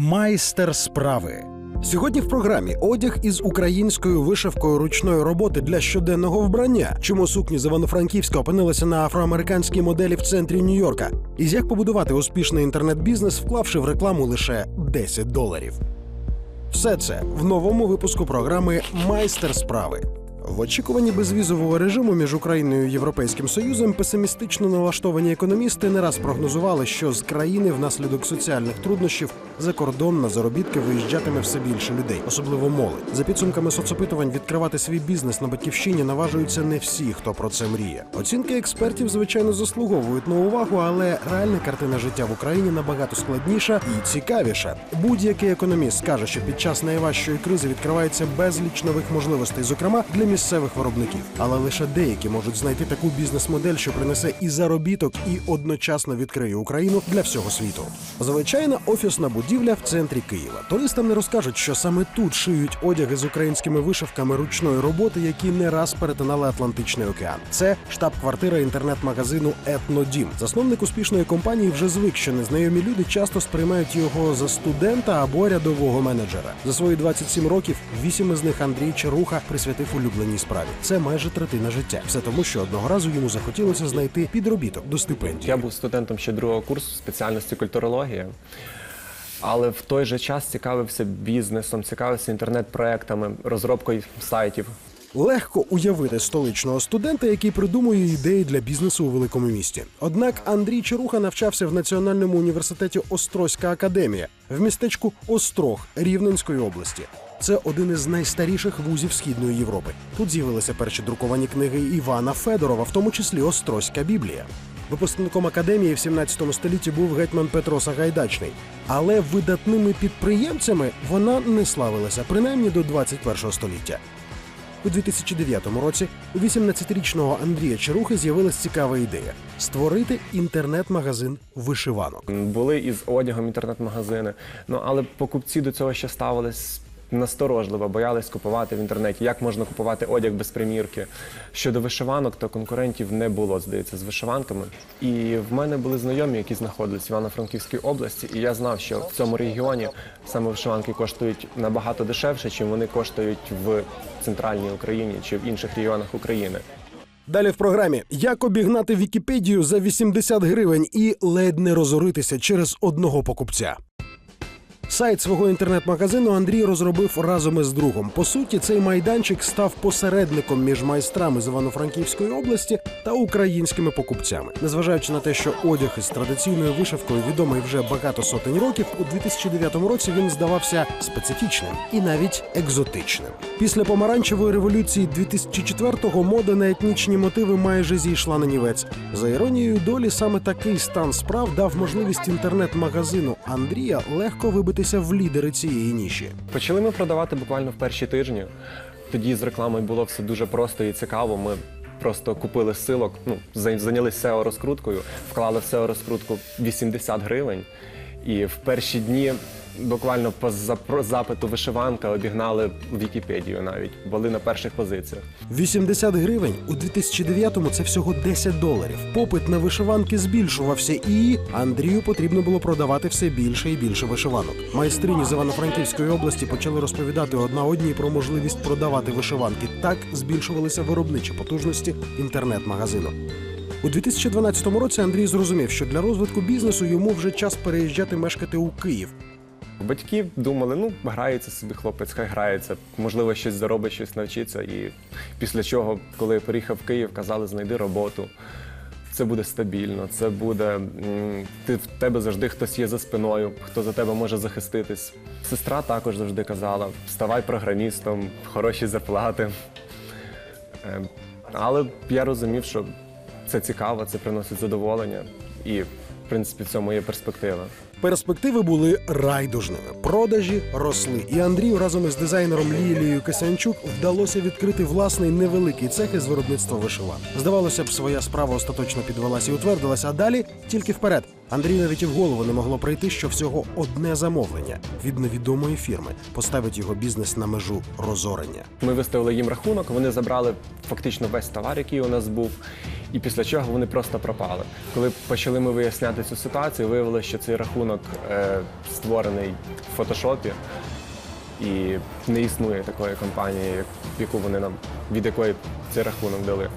Майстер справи. Сьогодні в програмі одяг із українською вишивкою ручної роботи для щоденного вбрання. Чому сукні з Івано-Франківська опинилися на афроамериканській моделі в центрі Нью-Йорка? І як побудувати успішний інтернет-бізнес, вклавши в рекламу лише 10 доларів. Все це в новому випуску програми Майстер справи. В очікуванні безвізового режиму між Україною і Європейським Союзом песимістично налаштовані економісти не раз прогнозували, що з країни внаслідок соціальних труднощів за кордон на заробітки виїжджатиме все більше людей, особливо молодь. За підсумками соцопитувань відкривати свій бізнес на батьківщині наважуються не всі, хто про це мріє. Оцінки експертів, звичайно, заслуговують на увагу, але реальна картина життя в Україні набагато складніша і цікавіша. Будь-який економіст скаже, що під час найважчої кризи відкривається безліч нових можливостей, зокрема для місцевих виробників. Але лише деякі можуть знайти таку бізнес-модель, що принесе і заробіток, і одночасно відкриє Україну для всього світу. Звичайна офісна будівля в центрі Києва. Туристам не розкажуть, що саме тут шиють одяги з українськими вишивками ручної роботи, які не раз перетинали Атлантичний океан. Це штаб-квартира інтернет-магазину Етнодім. Засновник успішної компанії вже звик, що незнайомі люди часто сприймають його за студента або рядового менеджера. За свої 27 років вісім із них Андрій Чаруха присвятив улюбленій справі. Це майже третина життя. Все тому, що одного разу йому захотілося знайти підробіток до стипендії. Я був студентом ще другого курсу спеціальності культурологія, але в той же час цікавився бізнесом, цікавився інтернет-проектами, розробкою сайтів. Легко уявити столичного студента, який придумує ідеї для бізнесу у великому місті. Однак Андрій Чаруха навчався в Національному університеті Острозька академія в містечку Острог Рівненської області. Це один із найстаріших вузів Східної Європи. Тут з'явилися перші друковані книги Івана Федорова, в тому числі Острозька Біблія. Випускником академії в 17 столітті був гетьман Петро Сагайдачний. Але видатними підприємцями вона не славилася, принаймні до 21 століття. У 2009 році у 18-річного Андрія Чарухи з'явилась цікава ідея створити інтернет-магазин вишиванок. Були із одягом інтернет-магазини. Ну але покупці до цього ще ставились насторожливо, боялись купувати в інтернеті. Як можна купувати одяг без примірки? Щодо вишиванок, то конкурентів не було, здається, з вишиванками. І в мене були знайомі, які знаходились в Івано-Франківській області, і я знав, що в цьому регіоні саме вишиванки коштують набагато дешевше, чим вони коштують в центральній Україні чи в інших регіонах України. Далі в програмі як обігнати Вікіпедію за 80 гривень і ледь не розоритися через одного покупця. Сайт свого інтернет-магазину Андрій розробив разом із другом. По суті, цей майданчик став посередником між майстрами з Івано-Франківської області та українськими покупцями. Незважаючи на те, що одяг із традиційною вишивкою відомий вже багато сотень років, у 2009 році він здавався специфічним і навіть екзотичним. Після помаранчевої революції 2004-го мода на етнічні мотиви майже зійшла на нівець. За іронією долі, саме такий стан справ дав можливість інтернет-магазину Андрія легко вибитися в лідери цієї ніші. Почали ми продавати буквально в перші тижні. Тоді з рекламою було все дуже просто і цікаво. Ми просто купили силок, ну, за- зайнялися SEO розкруткою, вклали в SEO розкрутку 80 гривень. І в перші дні буквально по запро- запиту вишиванка обігнали Вікіпедію навіть, були на перших позиціях. 80 гривень у 2009-му це всього 10 доларів. Попит на вишиванки збільшувався, і Андрію потрібно було продавати все більше і більше вишиванок. Майстрині з Івано-Франківської області почали розповідати одна одній про можливість продавати вишиванки. Так збільшувалися виробничі потужності інтернет-магазину. У 2012 році Андрій зрозумів, що для розвитку бізнесу йому вже час переїжджати мешкати у Київ. Батьки думали, ну грається собі хлопець, хай грається, можливо, щось заробить, щось навчиться. І після чого, коли я приїхав в Київ, казали, знайди роботу. Це буде стабільно, це буде. Ти в тебе завжди хтось є за спиною, хто за тебе може захиститись. Сестра також завжди казала: ставай програмістом, хороші зарплати. Е, Але я розумів, що це цікаво, це приносить задоволення, і в принципі в цьому є перспектива. Перспективи були райдужними. Продажі росли, і Андрію разом із дизайнером Лілією Касянчук вдалося відкрити власний невеликий цех із виробництва вишива. Здавалося б, своя справа остаточно підвелася і утвердилася, а далі тільки вперед. Андрій навіть і в голову не могло прийти, що всього одне замовлення від невідомої фірми поставить його бізнес на межу розорення. Ми виставили їм рахунок, вони забрали фактично весь товар, який у нас був. І після чого вони просто пропали. Коли почали ми виясняти цю ситуацію, виявилося, що цей рахунок е, створений в фотошопі, і не існує такої компанії, яку вони нам від якої цей рахунок дали.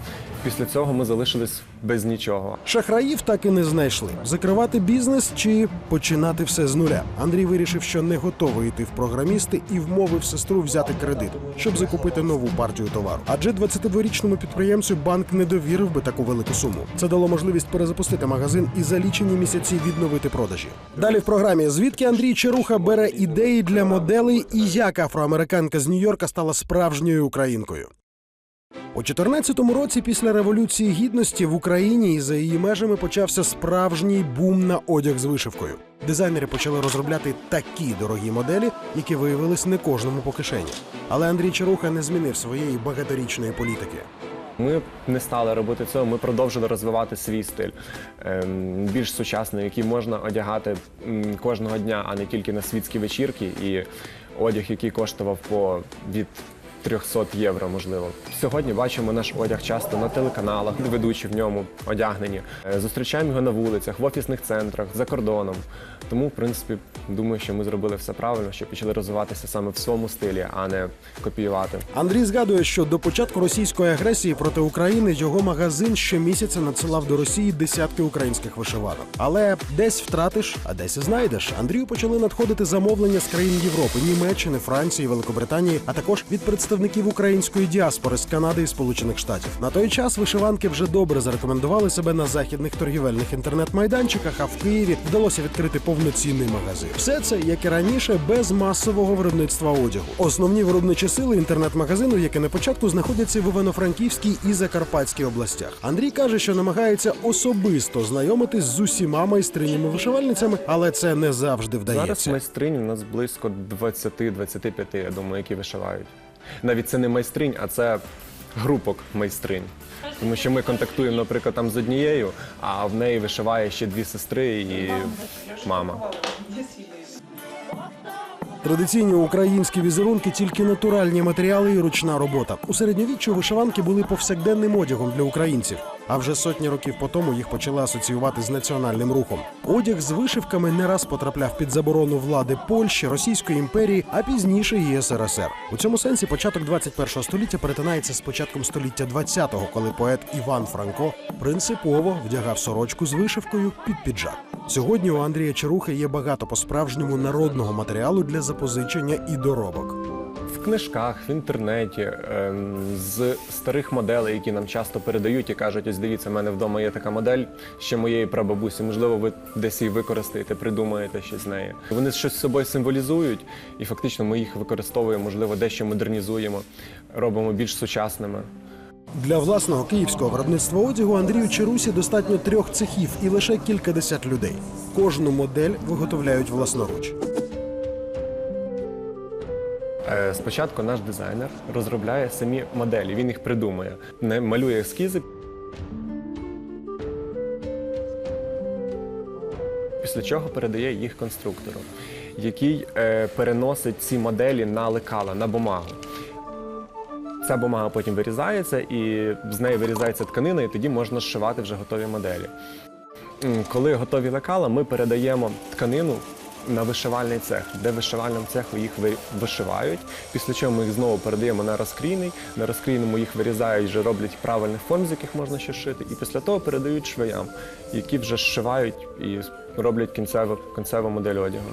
Після цього ми залишились без нічого. Шахраїв так і не знайшли. Закривати бізнес чи починати все з нуля. Андрій вирішив, що не готовий йти в програмісти і вмовив сестру взяти кредит, щоб закупити нову партію товару. Адже 22-річному підприємцю банк не довірив би таку велику суму. Це дало можливість перезапустити магазин і за лічені місяці відновити продажі. Далі в програмі звідки Андрій Черуха бере ідеї для моделей і як афроамериканка з Нью-Йорка стала справжньою українкою. У 14-му році після революції гідності в Україні і за її межами почався справжній бум на одяг з вишивкою. Дизайнери почали розробляти такі дорогі моделі, які виявились не кожному по кишені. Але Андрій Чаруха не змінив своєї багаторічної політики. Ми не стали робити цього. Ми продовжили розвивати свій стиль ем, більш сучасний, який можна одягати кожного дня, а не тільки на світські вечірки. І одяг, який коштував по від 300 євро, можливо. Сьогодні бачимо наш одяг часто на телеканалах, ведучі в ньому одягнені. Е, Зустрічаємо його на вулицях, в офісних центрах, за кордоном. Тому, в принципі, думаю, що ми зробили все правильно, що почали розвиватися саме в своєму стилі, а не копіювати. Андрій згадує, що до початку російської агресії проти України його магазин щомісяця надсилав до Росії десятки українських вишиванок. Але десь втратиш, а десь і знайдеш. Андрію почали надходити замовлення з країн Європи, Німеччини, Франції, Великобританії, а також від представників української діаспори з Канади і Сполучених Штатів. На той час вишиванки вже добре зарекомендували себе на західних торгівельних інтернет-майданчиках. А в Києві вдалося відкрити повноцінний магазин. Все це, як і раніше, без масового виробництва одягу. Основні виробничі сили інтернет-магазину, як і на початку, знаходяться в Івано-Франківській і Закарпатській областях. Андрій каже, що намагається особисто знайомитись з усіма майстринями вишивальницями, але це не завжди Зараз вдається. майстринь у нас близько 20-25, я думаю, які вишивають. Навіть це не майстринь, а це групок майстринь. Тому що ми контактуємо, наприклад, там з однією, а в неї вишиває ще дві сестри і мама. Традиційні українські візерунки тільки натуральні матеріали і ручна робота. У середньовіччю вишиванки були повсякденним одягом для українців. А вже сотні років по тому їх почали асоціювати з національним рухом. Одяг з вишивками не раз потрапляв під заборону влади Польщі, Російської імперії, а пізніше і СРСР. У цьому сенсі початок 21 століття перетинається з початком століття 20-го, коли поет Іван Франко принципово вдягав сорочку з вишивкою під піджак. Сьогодні у Андрія Чарухи є багато по-справжньому народного матеріалу для запозичення і доробок. Книжках, в інтернеті, ем, з старих моделей, які нам часто передають і кажуть, ось дивіться, в мене вдома є така модель ще моєї прабабусі. Можливо, ви десь її використаєте, придумаєте щось з неї. Вони щось з собою символізують, і фактично ми їх використовуємо, можливо, дещо модернізуємо, робимо більш сучасними. Для власного київського виробництва одягу Андрію Чарусі достатньо трьох цехів і лише кількадесят людей. Кожну модель виготовляють власноруч. Е, Спочатку наш дизайнер розробляє самі моделі, він їх придумує, не малює ескізи. Після чого передає їх конструктору, який е, переносить ці моделі на лекала, на бумагу. Ця бумага потім вирізається, і з неї вирізається тканина, і тоді можна зшивати вже готові моделі. Коли готові лекала, ми передаємо тканину на вишивальний цех, де в вишивальному цеху їх вишивають. Після чого ми їх знову передаємо на розкрійний. На розкрійному їх вирізають, вже роблять правильних форм, з яких можна ще шити. І після того передають швеям, які вже зшивають і роблять кінцеву, кінцеву модель одягу.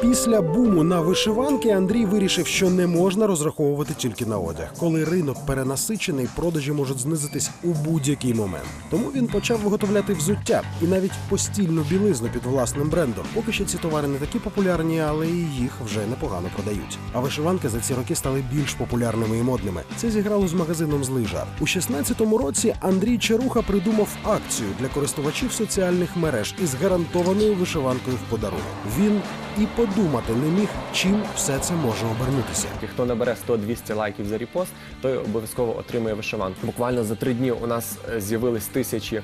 Після буму на вишиванки Андрій вирішив, що не можна розраховувати тільки на одяг. Коли ринок перенасичений, продажі можуть знизитись у будь-який момент. Тому він почав виготовляти взуття і навіть постільну білизну під власним брендом. Поки що ці товари не такі популярні, але і їх вже непогано продають. А вишиванки за ці роки стали більш популярними і модними. Це зіграло з магазином Злий жар. У 16-му році Андрій Чаруха придумав акцію для користувачів соціальних мереж із гарантованою вишиванкою в подарунок. Він і подумати не міг, чим все це може обернутися. І хто набере 100-200 лайків за репост, той обов'язково отримує вишиванку. Буквально за три дні у нас е, з'явились тисячі.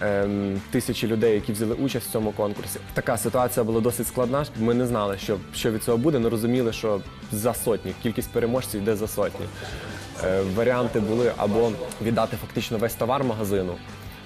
ем, Тисячі людей, які взяли участь в цьому конкурсі. Така ситуація була досить складна. Ми не знали, що, що від цього буде, але розуміли, що за сотні кількість переможців йде за сотні. Е, Варіанти були або віддати фактично весь товар магазину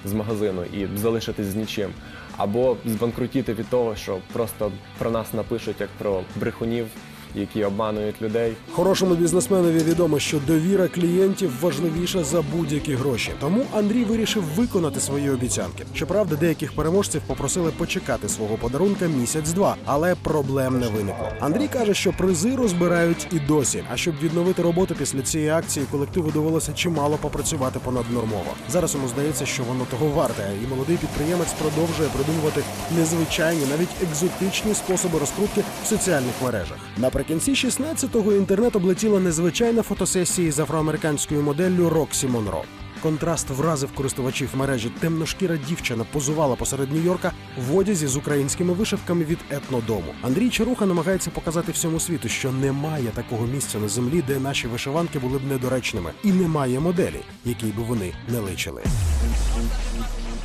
з магазину і залишитись з нічим, або збанкрутіти від того, що просто про нас напишуть як про брехунів, які обманують людей. Хорошому бізнесменові відомо, що довіра клієнтів важливіша за будь-які гроші. Тому Андрій вирішив виконати свої обіцянки. Щоправда, деяких переможців попросили почекати свого подарунка місяць-два, але проблем не виникло. Андрій каже, що призи розбирають і досі. А щоб відновити роботу після цієї акції, колективу довелося чимало попрацювати понаднормово. Зараз йому здається, що воно того варте, і молодий підприємець продовжує придумувати незвичайні, навіть екзотичні способи розкрутки в соціальних мережах. Наприкінці 16-го інтернет облетіла незвичайна фотосесія з афроамериканською моделлю Роксі Монро. Контраст вразив користувачів мережі. Темношкіра дівчина позувала посеред Нью-Йорка в одязі з українськими вишивками від етнодому. Андрій Чаруха намагається показати всьому світу, що немає такого місця на землі, де наші вишиванки були б недоречними, і немає моделі, якій би вони не личили.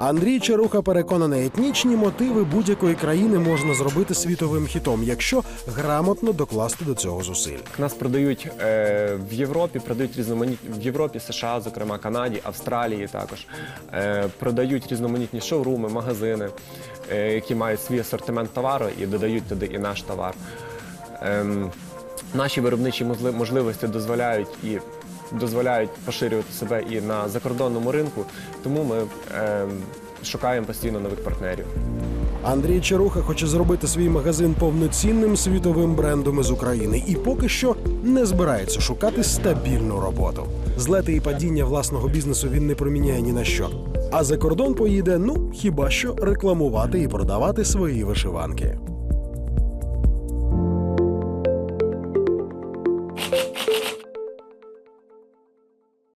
Андрій Чаруха переконаний, етнічні мотиви будь-якої країни можна зробити світовим хітом, якщо грамотно докласти до цього зусиль. Нас продають е, в Європі, продають різноманітні в Європі, США, зокрема Канаді, Австралії також. Е, продають різноманітні шоуруми, магазини, е, які мають свій асортимент товару і додають туди і наш товар. Ем, наші виробничі можливості дозволяють і дозволяють поширювати себе і на закордонному ринку, тому ми ем, шукаємо постійно нових партнерів. Андрій Чаруха хоче зробити свій магазин повноцінним світовим брендом із України і поки що не збирається шукати стабільну роботу. Злети і падіння власного бізнесу він не проміняє ні на що. А за кордон поїде, ну хіба що рекламувати і продавати свої вишиванки.